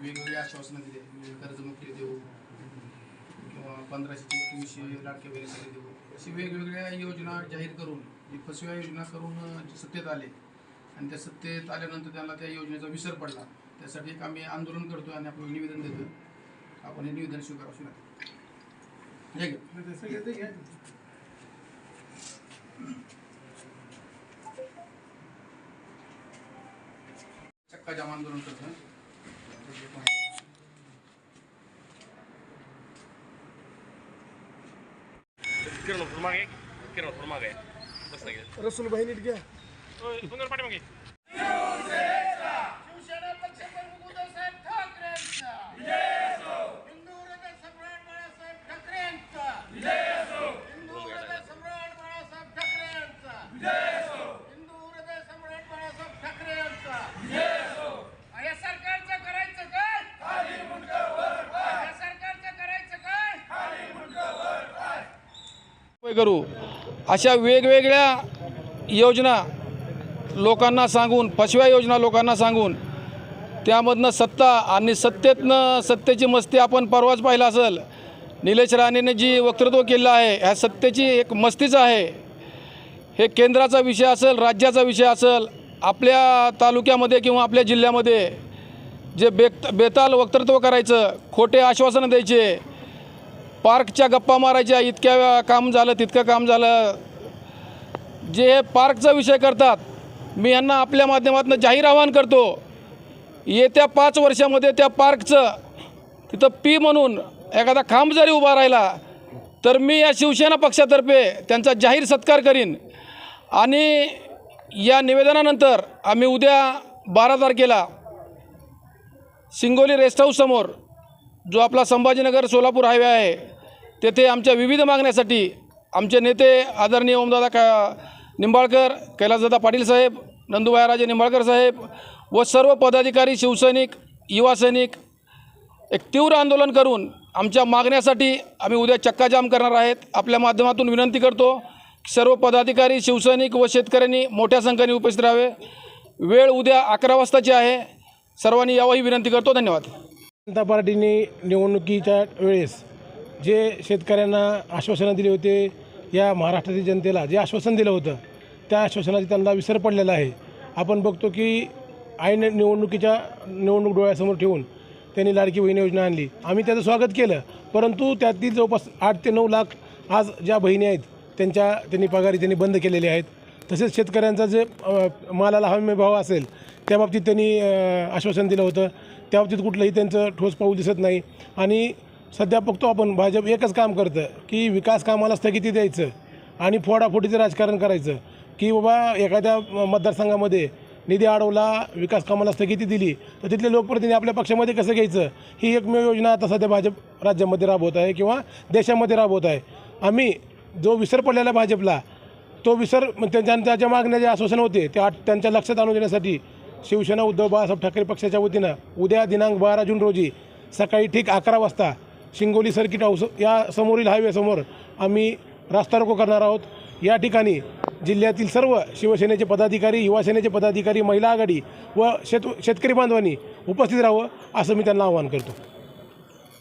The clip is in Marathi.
वेगवेगळी आश्वासनं दिली. विविध कर्जमुक्ती देऊ किंवा पंधराशे ते एकवीसशे लाडक्या बहिणीसाठी देऊ. अशी वेगवेगळ्या योजना जाहीर करून जी फसव्या योजना करून सत्तेत आले. आणि त्या सत्तेत आल्यानंतर त्यांना त्या योजनेचा विसर पडला. त्यासाठी एक आम्ही आंदोलन करतो आणि आपलं निवेदन देतो आपण हे निवेदन स्वीकारावं. चक्का जाम आंदोलन करतो किरण थोडं मागे किरण थोडं मागे बस नाही रसूल भाई नीट घ्या सुंदर पाठीमागे शिवसेना करू. अशा वेगवेगळ्या योजना लोकांना सांगून फसव्या योजना लोकांना सांगून त्यामधनं सत्ता आणि सत्तेतनं सत्तेची मस्ती आपण परवाच पाहिलं असेल. निलेश राणेने जी वक्तृत्व केलं आहे ह्या सत्तेची एक मस्तीच आहे. हे केंद्राचा विषय असेल राज्याचा विषय असेल आपल्या तालुक्यामध्ये किंवा आपल्या जिल्ह्यामध्ये जे बेत बेताल वक्तृत्व करायचं खोटे आश्वासनं द्यायचे पार्कच्या गप्पा मारायच्या इतक्या काम झालं तितकं काम झालं. जे हे पार्कचा विषय करतात मी यांना आपल्या माध्यमातून जाहीर आवाहन करतो. येत्या पाच वर्षामध्ये त्या पार्कचं तिथं पी म्हणून एखादा खांब जरी उभा राहिला तर मी या शिवसेना पक्षातर्फे त्यांचा जाहीर सत्कार करीन. आणि या निवेदनानंतर आम्ही उद्या बारा तारखेला सिंगोली रेस्ट हाऊससमोर जो आपला संभाजीनगर सोलापूर हायवे आहे तेथे आमच्या विविध मागण्यासाठी आमचे नेते आदरणीय ओमदादा का निंबाळकर कैलासदादा पाटील साहेब नंदुबाईराजे निंबाळकर साहेब व सर्व पदाधिकारी शिवसैनिक युवासैनिक एक तीव्र आंदोलन करून आमच्या मागण्यासाठी आम्ही उद्या चक्काजाम करणार आहेत. आपल्या माध्यमातून विनंती करतो सर्व पदाधिकारी शिवसैनिक व शेतकऱ्यांनी मोठ्या संख्येने उपस्थित राहावे. वेळ उद्या अकरा वाजताची आहे. सर्वांनी यावंही विनंती करतो. धन्यवाद. जनता पार्टीने निवडणुकीच्या वेळेस जे शेतकऱ्यांना आश्वासनं दिली होते या महाराष्ट्रातील जनतेला जे आश्वासन दिलं होतं त्या आश्वासनाचा त्यांना विसर पडलेला आहे. आपण बघतो की आईन निवडणुकीच्या निवडणूक डोळ्यासमोर ठेवून त्यांनी लाडकी बहीण योजना आणली. आम्ही त्याचं स्वागत केलं परंतु त्यातील जवळपास आठ ते नऊ लाख आज ज्या बहिणी आहेत त्यांच्या त्यांनी पगारी त्यांनी बंद केलेले आहेत. तसेच शेतकऱ्यांचा जे मालाला हमी भाव असेल त्या बाबतीत त्यांनी आश्वासन दिलं होतं. त्या बाबतीत कुठलंही त्यांचं ठोस पाऊल दिसत नाही. आणि सध्या बघतो आपण भाजप एकच काम करतं की विकास कामाला स्थगिती द्यायचं आणि फोडाफोडीचं राजकारण करायचं. की बाबा एखाद्या मतदारसंघामध्ये निधी अडवला विकास कामाला स्थगिती दिली तर तिथले लोकप्रतिनिधी आपल्या पक्षामध्ये कसं घ्यायचं? ही एकमेव योजना आता सध्या भाजप राज्यामध्ये राबवत आहे किंवा देशामध्ये राबवत आहे. आम्ही जो विसर पडलेला भाजपला तो विसर त्यांच्या त्याच्या मागण्या जे आश्वासन होते त्या त्यांच्या लक्षात आणून देण्यासाठी शिवसेना उद्धव बाळासाहेब ठाकरे पक्षाच्या वतीनं उद्या दिनांक बारा जून रोजी सकाळी ठीक अकरा वाजता शिंगोली सर्किट हाऊस या समोरील हायवेसमोर आम्ही रास्ता रोको करणार आहोत. या ठिकाणी जिल्ह्यातील सर्व शिवसेनेचे पदाधिकारी युवासेनेचे पदाधिकारी महिला आघाडी व शेत शेतकरी बांधवांनी उपस्थित राहावं असं मी त्यांना आवाहन करतो.